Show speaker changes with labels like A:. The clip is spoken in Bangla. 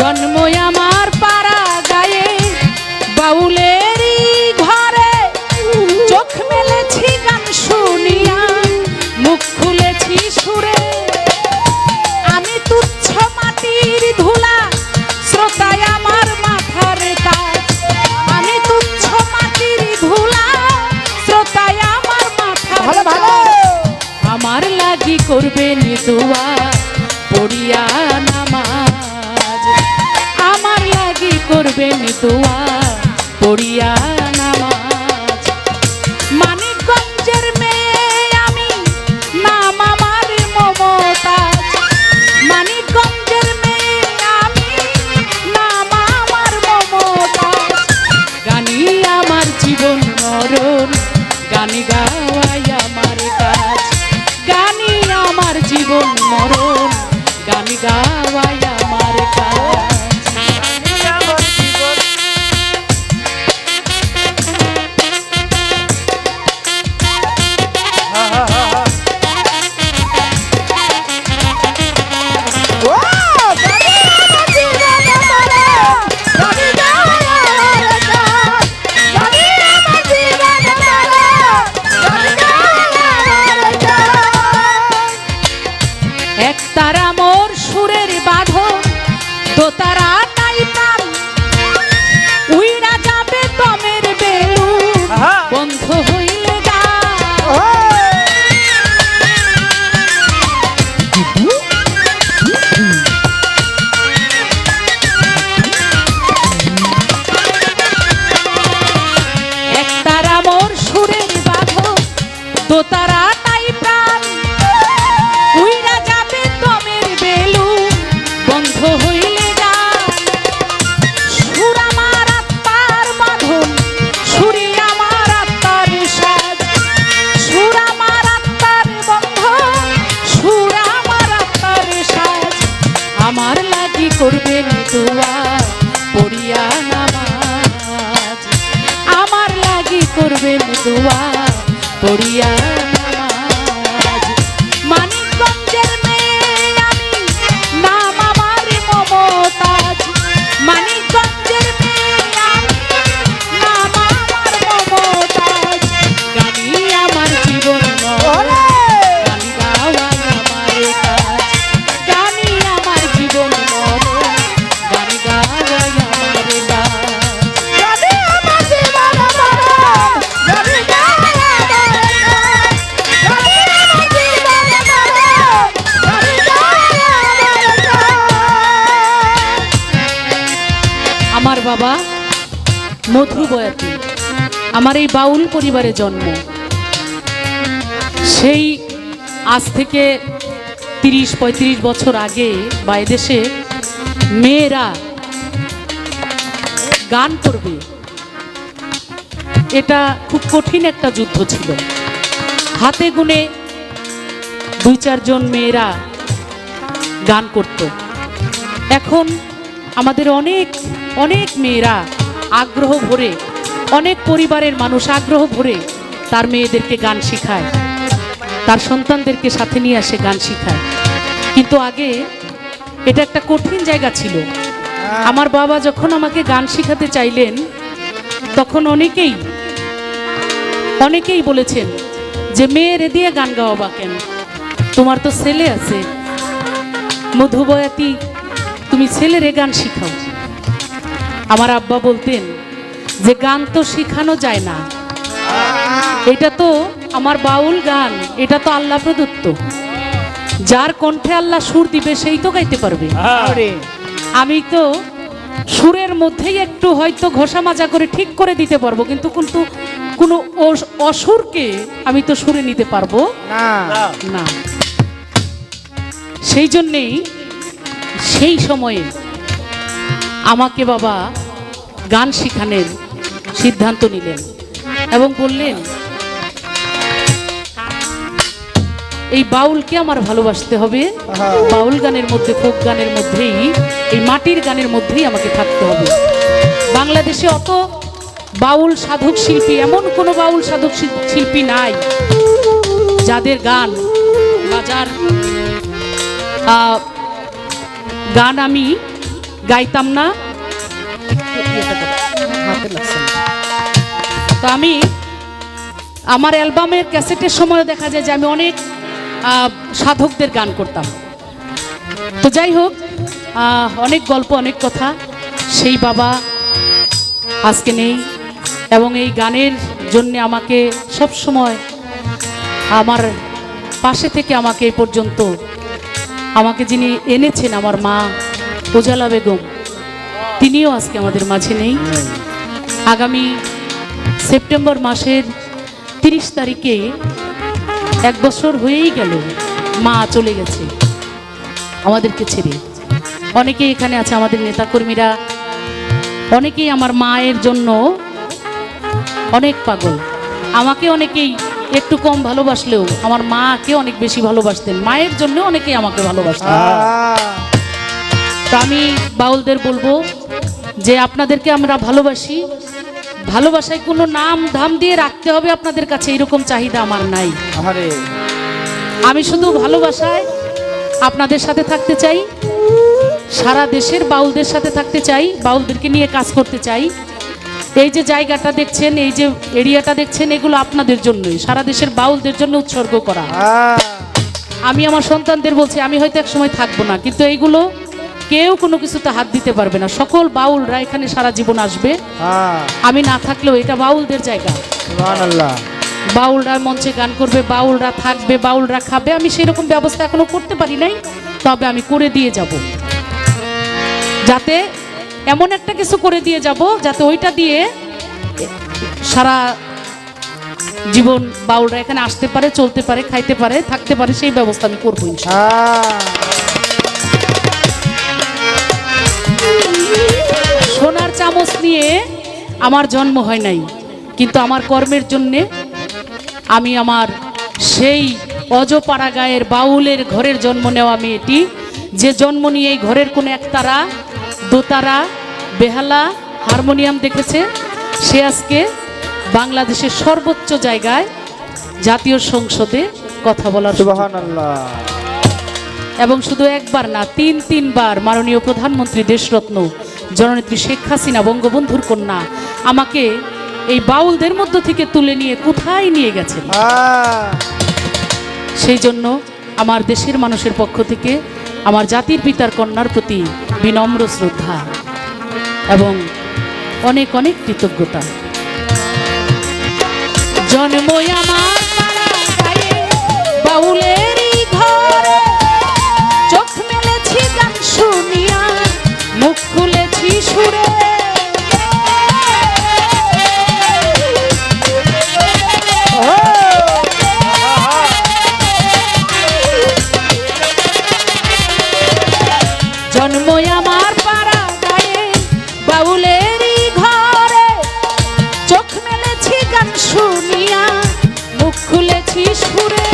A: জন্ম আমার গানি গাওয়াই আমার কাজ। গানি আমার জীবন মরণ। গানি গাওয়াই আমার কাজ দোতারা লাগি করবেন পড়িয়া মধু বয়াতি। আমার এই বাউল পরিবারে জন্ম। সেই আজ থেকে তিরিশ, পঁয়ত্রিশ বছর আগে বা এদেশে মেয়েরা গান করবে। এটা খুব কঠিন একটা যুদ্ধ ছিল। হাতে গুনে দুই, চারজন মেয়েরা গান করত। এখন আমাদের অনেক অনেক মেয়েরা আগ্রহ ভরে, অনেক পরিবারের মানুষ আগ্রহ ভরে তার মেয়েদেরকে গান শেখায়, তার সন্তানদেরকে সাথে নিয়ে আসে গান শেখায়। কিন্তু আগে এটা একটা কঠিন জায়গা ছিল। আমার বাবা যখন আমাকে গান শিখাতে চাইলেন, তখন অনেকেই অনেকেই বলেছেন যে, মেয়েরে দিয়ে গান গাওয়াবা কেন? তোমার তো ছেলে আছে। মধুবয়াতি, তুমি ছেলেরে গান শিখাও। আমার আব্বা বলতেন যে গান তো শেখানো যায় না। এটা তো আমার বাউল গান এটা তো আল্লাহ প্রদত্ত। যার কণ্ঠে আল্লাহ সুর দিবে সেই তো গাইতে পারবে। আমি তো সুরের মধ্যেই একটু হয়তো ঘষা মাজা করে ঠিক করে দিতে পারব কিন্তু কিন্তু কোনো অস- অসুরকে আমি তো সুরে নিতে পারব
B: না।
A: না। সেই জন্যেই সেই সময়ে আমাকে বাবা গান শেখানোর সিদ্ধান্ত নিলেন এবং বললেন এই বাউলকে আমার ভালোবাসতে হবে। বাউল গানের মধ্যে ফোক গানের মধ্যেই এই মাটির গানের মধ্যেই আমাকে থাকতে হবে বাংলাদেশে অত বাউল সাধক শিল্পী এমন কোনো বাউল সাধক শিল্পী নাই যাদের গান বা যার আহ, গান আমি গাইতাম না। তো আমি আমার অ্যালবামের ক্যাসেটের সময় দেখা যায় যে আমি অনেক সাধকদের গান করতাম। তো যাই হোক অনেক গল্প, অনেক কথা সেই বাবা আজকে নেই এবং এই গানের জন্য আমাকে সব সময় আমার পাশে থেকে আমাকে এ পর্যন্ত আমাকে যিনি এনেছেন, আমার মা উজালা বেগম, তিনিও আজকে আমাদের মাঝে নেই। আগামী সেপ্টেম্বর মাসের তিরিশ তারিখে এক বছর হয়েই গেল, মা চলে গেছে আমাদেরকে ছেড়ে। অনেকেই এখানে আছে আমাদের নেতাকর্মীরা, অনেকেই আমার মায়ের জন্য অনেক পাগল। আমাকে অনেকেই একটু কম ভালোবাসলেও আমার মাকে অনেক বেশি ভালোবাসতেন। মায়ের জন্য অনেকেই আমাকে ভালোবাসতেন। তো আমি বাউলদের বলব যে আপনাদেরকে আমরা ভালোবাসি। ভালোবাসায় কোনো নাম ধাম দিয়ে রাখতে হবে আপনাদের কাছে এরকম চাহিদা আমার নাই। আমি শুধু ভালোবাসায় আপনাদের সাথে থাকতে চাই সারা দেশের বাউলদের সাথে থাকতে চাই বাউলদেরকে নিয়ে কাজ করতে চাই। এই যে জায়গাটা দেখছেন এই যে এরিয়াটা দেখছেন এগুলো আপনাদের জন্যই সারা দেশের বাউলদের জন্য উৎসর্গ করা। আমি আমার সন্তানদের বলছি আমি হয়তো এক সময় থাকব না কিন্তু এইগুলো কেউ কোনো কিছুতে হাত দিতে পারবে না। সকল বাউলরা এখানে সারা জীবন আসবে। আমি না থাকলেও এটা বাউলদের জায়গা। বাউলরা মঞ্চে গান করবে বাউলরা থাকবে বাউলরা খাবে। আমি সেরকম ব্যবস্থা এখনও করতে পারি নাই তবে আমি করে দিয়ে যাব। যাতে এমন একটা কিছু করে দিয়ে যাব যাতে ওইটা দিয়ে সারা জীবন বাউলরা এখানে আসতে পারে চলতে পারে খাইতে পারে থাকতে পারে সেই ব্যবস্থা আমি করব ইনশাআল্লাহ। চামচ নিয়ে আমার জন্ম হয় নাই। কিন্তু আমার কর্মের জন্যে আমি আমার সেই অজপাড়া গায়ের বাউলের ঘরের জন্ম নেওয়া মেয়েটি যে জন্ম নিয়ে এই ঘরের কোনো একতারা দোতারা বেহালা হারমোনিয়াম দেখেছে সে আজকে বাংলাদেশের সর্বোচ্চ জায়গায় জাতীয় সংসদে কথা বলার এবং শুধু একবার না তিন তিনবার মাননীয় প্রধানমন্ত্রী দেশরত্ন জননেত্রী শেখ হাসিনা বঙ্গবন্ধুর কন্যা আমাকে এই বাউলদের মধ্য থেকে তুলে নিয়ে কোথায় নিয়ে গেছেন? সেই জন্য আমার দেশের মানুষের পক্ষ থেকে আমার জাতির পিতার কন্যার প্রতি বিনম্র শ্রদ্ধা এবং অনেক অনেক কৃতজ্ঞতা। জন্মই আমার পাড়া আমার পাড়া গায়ে বাউলেরই ঘরে চোখ মেলেছি গান শুনিয়া মুখ খুলেছি সুরে।